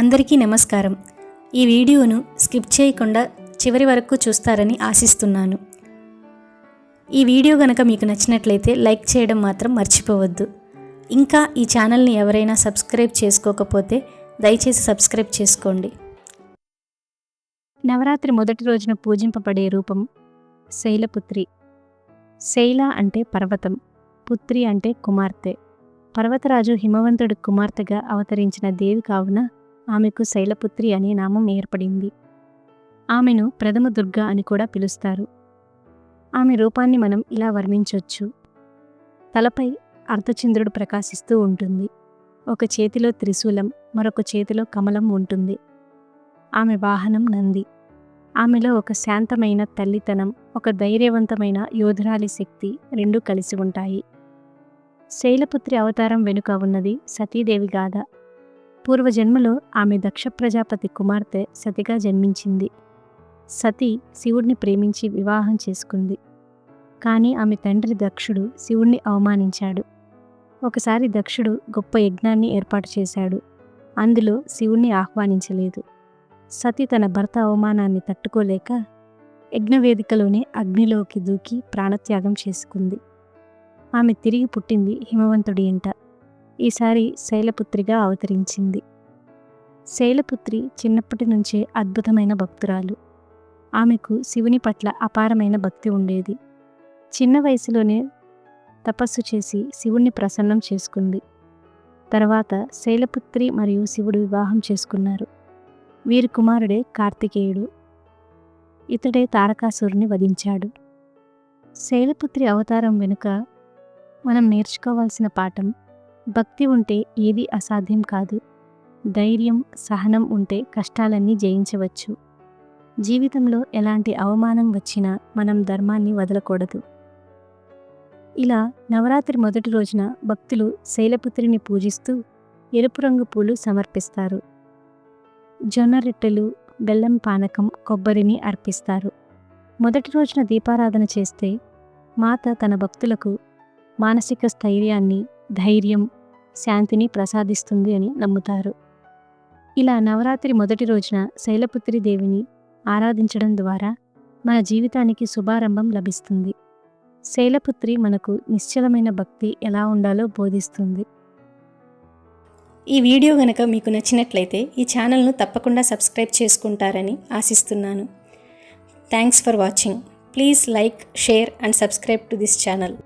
అందరికీ నమస్కారం. ఈ వీడియోను స్కిప్ చేయకుండా చివరి వరకు చూస్తారని ఆశిస్తున్నాను. ఈ వీడియో గనక మీకు నచ్చినట్లయితే లైక్ చేయడం మాత్రం మర్చిపోవద్దు. ఇంకా ఈ ఛానల్ని ఎవరైనా సబ్స్క్రైబ్ చేసుకోకపోతే దయచేసి సబ్స్క్రైబ్ చేసుకోండి. నవరాత్రి మొదటి రోజున పూజింపబడే రూపం శైలపుత్రి. శైల అంటే పర్వతం పుత్రి అంటే కుమార్తె. పర్వతరాజు హిమవంతుడి కుమార్తెగా అవతరించిన దేవి కావున ఆమెకు శైలపుత్రి అనే నామం ఏర్పడింది. ఆమెను ప్రథమ దుర్గ అని కూడా పిలుస్తారు. ఆమె రూపాన్ని మనం ఇలా వర్ణించవచ్చు తలపై అర్ధచంద్రుడు ప్రకాశిస్తూ ఉంటుంది. ఒక చేతిలో త్రిశూలం మరొక చేతిలో కమలం ఉంటుంది. ఆమె వాహనం నంది. ఆమెలో ఒక శాంతమైన తల్లితనం ఒక ధైర్యవంతమైన యోధురాలి శక్తి రెండూ కలిసి ఉంటాయి. శైలపుత్రి అవతారం వెనుక ఉన్నది సతీదేవి గాథ. పూర్వజన్మలో ఆమె దక్ష ప్రజాపతి కుమార్తె సతిగా జన్మించింది. సతి శివుడిని ప్రేమించి వివాహం చేసుకుంది. కానీ ఆమె తండ్రి దక్షుడు శివుణ్ణి అవమానించాడు. ఒకసారి దక్షుడు గొప్ప యజ్ఞాన్ని ఏర్పాటు చేశాడు. అందులో శివుణ్ణి ఆహ్వానించలేదు. సతి తన భర్త అవమానాన్ని తట్టుకోలేక యజ్ఞవేదికలోనే అగ్నిలోకి దూకి ప్రాణత్యాగం చేసుకుంది. ఆమె తిరిగి పుట్టింది హిమవంతుడి ఇంట. ఈసారి శైలపుత్రిగా అవతరించింది. శైలపుత్రి చిన్నప్పటి నుంచే అద్భుతమైన భక్తురాలు. ఆమెకు శివుని పట్ల అపారమైన భక్తి ఉండేది. చిన్న వయసులోనే తపస్సు చేసి శివుణ్ణి ప్రసన్నం చేసుకుంది. తర్వాత శైలపుత్రి మరియు శివుడు వివాహం చేసుకున్నారు. వీరి కుమారుడే కార్తికేయుడు. ఇతడే తారకాసురుని వధించాడు. శైలపుత్రి అవతారం వెనుక మనం నేర్చుకోవాల్సిన పాఠం భక్తి ఉంటే ఏది అసాధ్యం కాదు. ధైర్యం సహనం ఉంటే కష్టాలన్నీ జయించవచ్చు. జీవితంలో ఎలాంటి అవమానం వచ్చినా మనం ధర్మాన్ని వదలకూడదు. ఇలా నవరాత్రి మొదటి రోజున భక్తులు శైలపుత్రిని పూజిస్తూ ఎరుపు రంగు పూలు సమర్పిస్తారు. జొన్న రొట్టెలు బెల్లం పానకం కొబ్బరిని అర్పిస్తారు. మొదటి రోజున దీపారాధన చేస్తే మాత తన భక్తులకు మానసిక స్థైర్యాన్ని ధైర్యం శాంతిని ప్రసాదిస్తుంది అని నమ్ముతారు. ఇలా నవరాత్రి మొదటి రోజున శైలపుత్రి దేవిని ఆరాధించడం ద్వారా మన జీవితానికి శుభారంభం లభిస్తుంది. శైలపుత్రి మనకు నిశ్చలమైన భక్తి ఎలా ఉండాలో బోధిస్తుంది. ఈ వీడియో గనక మీకు నచ్చినట్లయితే ఈ ఛానల్ను తప్పకుండా సబ్స్క్రైబ్ చేసుకుంటారని ఆశిస్తున్నాను. Thanks for watching please like share and subscribe to this channel